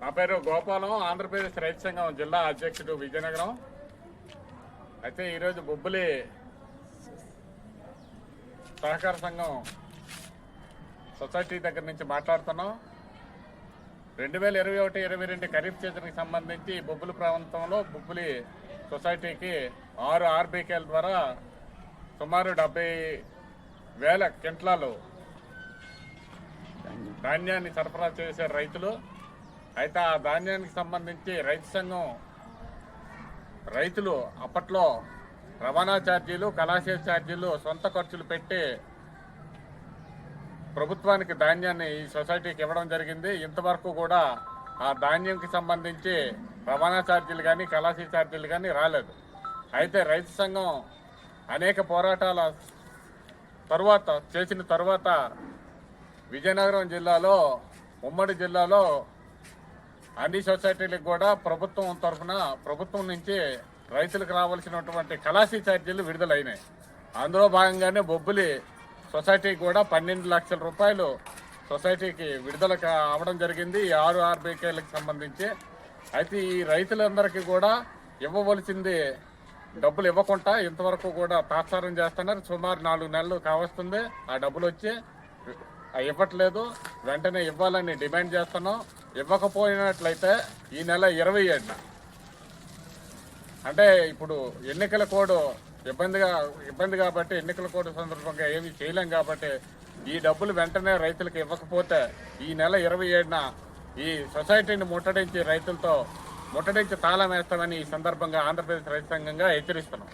నా పేరు గోపాలం ఆంధ్రప్రదేశ్ రైతు సంఘం జిల్లా అధ్యక్షుడు విజయనగరం. అయితే ఈరోజు బొబ్బులి సహకార సంఘం సొసైటీ దగ్గర నుంచి మాట్లాడుతున్నాం. రెండు వేల ఇరవై ఒకటి ఇరవై రెండు ఖరీఫ్ సీజన్కి సంబంధించి బొబ్బులి ప్రాంతంలో బొబ్బులి సొసైటీకి ఆరు ఆర్బీకేల ద్వారా సుమారు డెబ్బై వేల క్వింట్లాలు ధాన్యాన్ని సరఫరా చేసే రైతులు అయితే ఆ ధాన్యానికి సంబంధించి రైతు సంఘం రైతులు అప్పట్లో రవాణా ఛార్జీలు కళాశాల ఛార్జీలు సొంత ఖర్చులు పెట్టి ప్రభుత్వానికి ధాన్యాన్ని ఈ సొసైటీకి ఇవ్వడం జరిగింది. ఇంతవరకు కూడా ఆ ధాన్యంకి సంబంధించి రవాణా ఛార్జీలు కానీ కళాశాల ఛార్జీలు కానీ రాలేదు. అయితే రైతు సంఘం అనేక పోరాటాల తరువాత చేసిన తరువాత విజయనగరం జిల్లాలో ఉమ్మడి జిల్లాలో అన్ని సొసైటీలకు కూడా ప్రభుత్వం తరఫున ప్రభుత్వం నుంచి రైతులకు రావాల్సినటువంటి కళాశీ ఛార్జీలు విడుదలైనాయి. అందులో భాగంగానే బొబ్బులి సొసైటీకి కూడా పన్నెండు లక్షల రూపాయలు సొసైటీకి విడుదల అవడం జరిగింది. ఈ ఆరు ఆర్బీకేలకు సంబంధించి. అయితే ఈ రైతులందరికీ కూడా ఇవ్వవలసింది డబ్బులు ఇవ్వకుండా ఇంతవరకు కూడా తాత్సారం చేస్తున్నారు. సుమారు నాలుగు నెలలు కావస్తుంది. ఆ డబ్బులు వచ్చి ఇవ్వట్లేదు. వెంటనే ఇవ్వాలని డిమాండ్ చేస్తున్నాం. ఇవ్వకపోయినట్లయితే ఈ నెల ఇరవై ఏడున. అంటే ఇప్పుడు ఎన్నికల కోడ్ ఇబ్బందిగా ఇబ్బంది కాబట్టి ఎన్నికల కోడ్ సందర్భంగా ఏమీ చేయలేం కాబట్టి ఈ డబ్బులు వెంటనే రైతులకు ఇవ్వకపోతే ఈ నెల ఇరవై ఏడున ఈ సొసైటీని ముట్టడించి రైతులతో ముట్టడించి తాళం వేస్తామని ఈ సందర్భంగా ఆంధ్రప్రదేశ్ రైతు సంఘంగా హెచ్చరిస్తున్నాం.